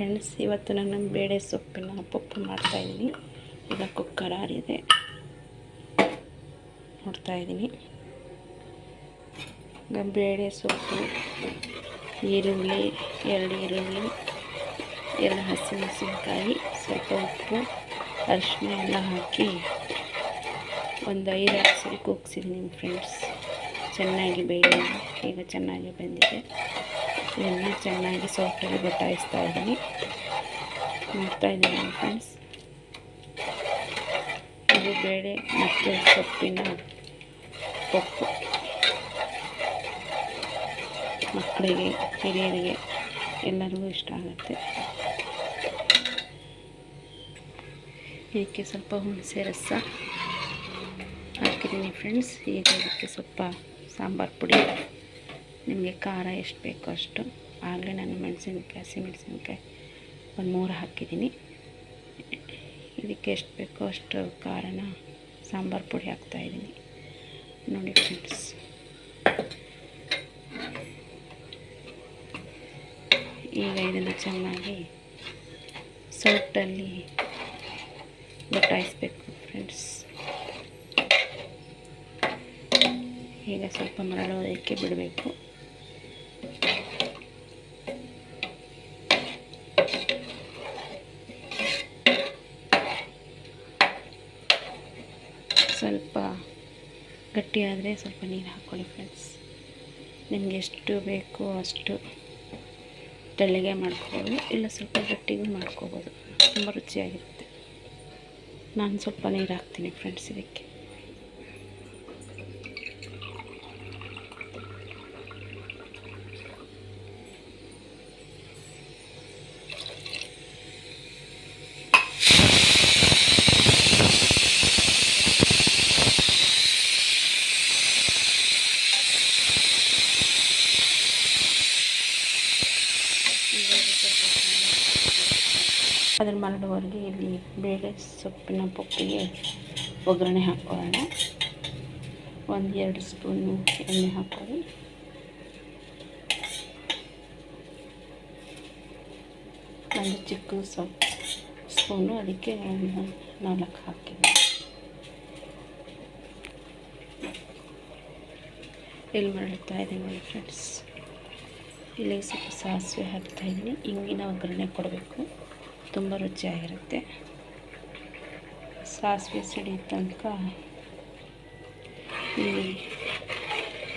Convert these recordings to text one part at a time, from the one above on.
Friends ಇವತ್ತು ನಾನು ಬೇಳೆ ಸೊಪ್ಪಿನ ಪಪ್ಪು ಮಾಡ್ತಾಯಿದ್ದೀನಿ ಈಗ ಕುಕ್ಕರ್ ಆರಿದೆ. ನೋಡ್ತಾಯಿದ್ದೀನಿ ಈಗ ಬೇಳೆ ಸೊಪ್ಪು, ಈರುಳ್ಳಿ, ಎರಡು ಈರುಳ್ಳಿ, ಎರಡು ಹಸಿಮೆಣಸಿನ್ಕಾಯಿ, ಸ್ವಲ್ಪ ಉಪ್ಪು ಅರಿಶಿನ ಎಲ್ಲ ಹಾಕಿ ಒಂದು ಐದು ಸರಿ ಕೂಗ್ಸಿದ್ದೀನಿ ಫ್ರೆಂಡ್ಸ್ ಚೆನ್ನಾಗಿ ಬೇಳೆ ಈಗ ಚೆನ್ನಾಗಿ ಬಂದಿದೆ. ಇದನ್ನು ಚೆನ್ನಾಗಿ ಸಾಫ್ಟಾಗಿ ಬಟಾಯಿಸ್ತಾ ಇದ್ದೀನಿ. ನೋಡ್ತಾ ಇದ್ದೀನಿ ಫ್ರೆಂಡ್ಸ್ ಇದು ಬೇಳೆ ಮತ್ತು ಸೊಪ್ಪಿನ ಸೊಪ್ಪು ಮಕ್ಕಳಿಗೆ, ಹಿರಿಯರಿಗೆ ಎಲ್ಲರಿಗೂ ಇಷ್ಟ ಆಗುತ್ತೆ. ಇದಕ್ಕೆ ಸ್ವಲ್ಪ ಹುಣಸೆ ರಸ ಹಾಕಿದ್ದೀನಿ ಫ್ರೆಂಡ್ಸ್ ಈಗ ಇದಕ್ಕೆ ಸ್ವಲ್ಪ ಸಾಂಬಾರು ಪುಡಿ. ನಿಮಗೆ ಖಾರ ಎಷ್ಟು ಬೇಕೋ ಅಷ್ಟು ಆಗಲೇ ನಾನು ಮೆಣಸಿನ್ಕಾಯಿ ಹಸಿಮೆಣಸಿನ್ಕಾಯಿ ಒಂದು ಮೂರು ಹಾಕಿದ್ದೀನಿ. ಇದಕ್ಕೆ ಎಷ್ಟು ಬೇಕೋ ಅಷ್ಟು ಖಾರನ ಸಾಂಬಾರು ಪುಡಿ ಹಾಕ್ತಾಯಿದ್ದೀನಿ ನೋಡಿ ಫ್ರೆಂಡ್ಸ್. ಈಗ ಇದನ್ನು ಚೆನ್ನಾಗಿ ಸೌಟಲ್ಲಿ ಬಟಾಯಿಸ್ಬೇಕು ಫ್ರೆಂಡ್ಸ್. ಈಗ ಸ್ವಲ್ಪ ಮರಳೋದಕ್ಕೆ ಬಿಡಬೇಕು. ಸ್ವಲ್ಪ ಗಟ್ಟಿಯಾದರೆ ಸ್ವಲ್ಪ ನೀರು ಹಾಕ್ಕೊಳ್ಳಿ ಫ್ರೆಂಡ್ಸ್ ನಿಮಗೆ ಎಷ್ಟು ಬೇಕೋ ಅಷ್ಟು ತೆಳ್ಳಗೆ ಮಾಡ್ಕೋಬೋದು ಇಲ್ಲ ಸ್ವಲ್ಪ ಗಟ್ಟಿಗೂ ಮಾಡ್ಕೋಬೋದು. ತುಂಬ ರುಚಿಯಾಗಿರುತ್ತೆ. ನಾನು ಸ್ವಲ್ಪ ನೀರು ಹಾಕ್ತೀನಿ ಫ್ರೆಂಡ್ಸ್ ಇದಕ್ಕೆ. ಅದರ ಮರಳುವರೆಗೆ ಇಲ್ಲಿ ಬೇಳೆ ಸೊಪ್ಪಿನ ಪಪ್ಪಿಗೆ ಒಗ್ಗರಣೆ ಹಾಕೋಣ ಒಂದು ಎರಡು ಸ್ಪೂನು ಎಣ್ಣೆ ಹಾಕೋಣ ಒಂದು ಚಿಕ್ಕ ಸೊಪ್ಪು ಸ್ಪೂನು, ಅದಕ್ಕೆ ನಾಲ್ಕು ಹಾಕಿದೆ ಇಲ್ಲಿ ಮರಳುತ್ತಾ ಇದೆ ನೋಡಿ ಫ್ರೆಂಡ್ಸ್? ಇಲ್ಲಿಗೆ ಸ್ವಲ್ಪ ಸಾಸಿವೆ ಹಾಕ್ತಾಯಿದ್ದೀನಿ ಹಿಂಗಿನ ಒಗ್ಗರಣೆ ಕೊಡಬೇಕು. ತುಂಬ ರುಚಿಯಾಗಿರುತ್ತೆ. ಸಾಸಿವೆ ಸಿಡಿ ತನಕ ಇಲ್ಲಿ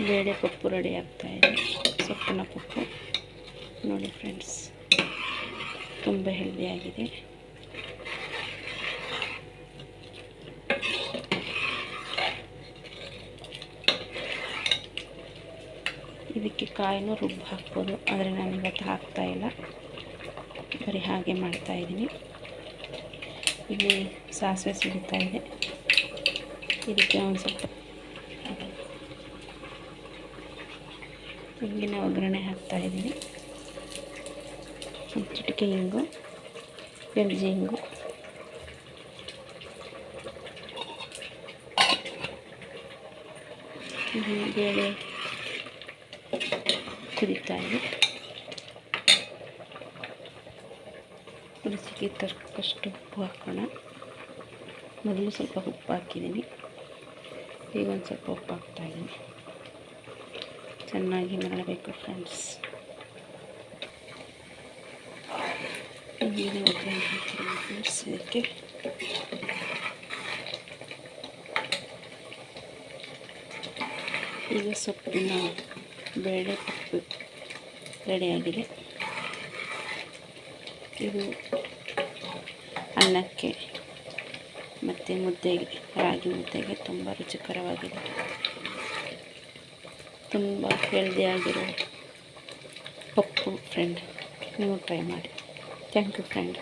ಬೇಳೆ ಪಪ್ಪು ರೆಡಿ ಆಗ್ತಾಯಿದೆ ಸೊಪ್ಪಿನ ಪಪ್ಪು. ನೋಡಿ ಫ್ರೆಂಡ್ಸ್, ತುಂಬ ಹೆಲ್ದಿಯಾಗಿದೆ ಇದಕ್ಕೆ ಕಾಯಿನೂ ರುಬ್ಬು ಹಾಕ್ಬೋದು, ಆದರೆ ನಾನು ಇವತ್ತು ಹಾಕ್ತಾಯಿಲ್ಲ ಬರೀ ಹಾಗೆ ಮಾಡ್ತಾಯಿದ್ದೀನಿ ಇಲ್ಲಿ ಸಾಸಿವೆ ಸಿಗುತ್ತಾ ಇದೆ. ಇದಕ್ಕೆ ಒಂದು ಸ್ವಲ್ಪ ಹಿಂಗಿನ ಒಗ್ಗರಣೆ ಹಾಕ್ತಾಯಿದ್ದೀನಿ ಒಂದು ಚಿಟಿಕೆ ಹಿಂಗು ಬೆಳ್ಜಿ ಹಿಂಗು ಬೇಳೆ ಕುದೀತಾ ಇದೆ. ರುಚಿಗೆ ತಕ್ಕಷ್ಟು ಉಪ್ಪು ಹಾಕೋಣ. ಮೊದಲು ಸ್ವಲ್ಪ ಉಪ್ಪು ಹಾಕಿದ್ದೀನಿ. ಈಗ ಒಂದು ಸ್ವಲ್ಪ ಉಪ್ಪು ಹಾಕ್ತಾಯಿದ್ದೀನಿ ಚೆನ್ನಾಗಿ ಮಾಡಬೇಕು ಫ್ರೆಂಡ್ಸ್ ಈಗ ಒಗ್ಗರಣೆ ಫ್ರೆಂಡ್ಸ್ ಇದಕ್ಕೆ. ಈಗ ಸೊಪ್ಪಿನ ಬೇಳೆ ಪಪ್ಪು ರೆಡಿಯಾಗಿದೆ ಇದು ಅನ್ನಕ್ಕೆ ಮತ್ತು ಮುದ್ದೆಗೆ, ರಾಗಿ ಮುದ್ದೆಗೆ ತುಂಬ ರುಚಿಕರವಾಗಿದೆ. ತುಂಬ ಹೆಲ್ದಿಯಾಗಿರೋ ಪಪ್ಪು ಫ್ರೆಂಡ್ ನೀವು ಟ್ರೈ ಮಾಡಿ. Thank you friend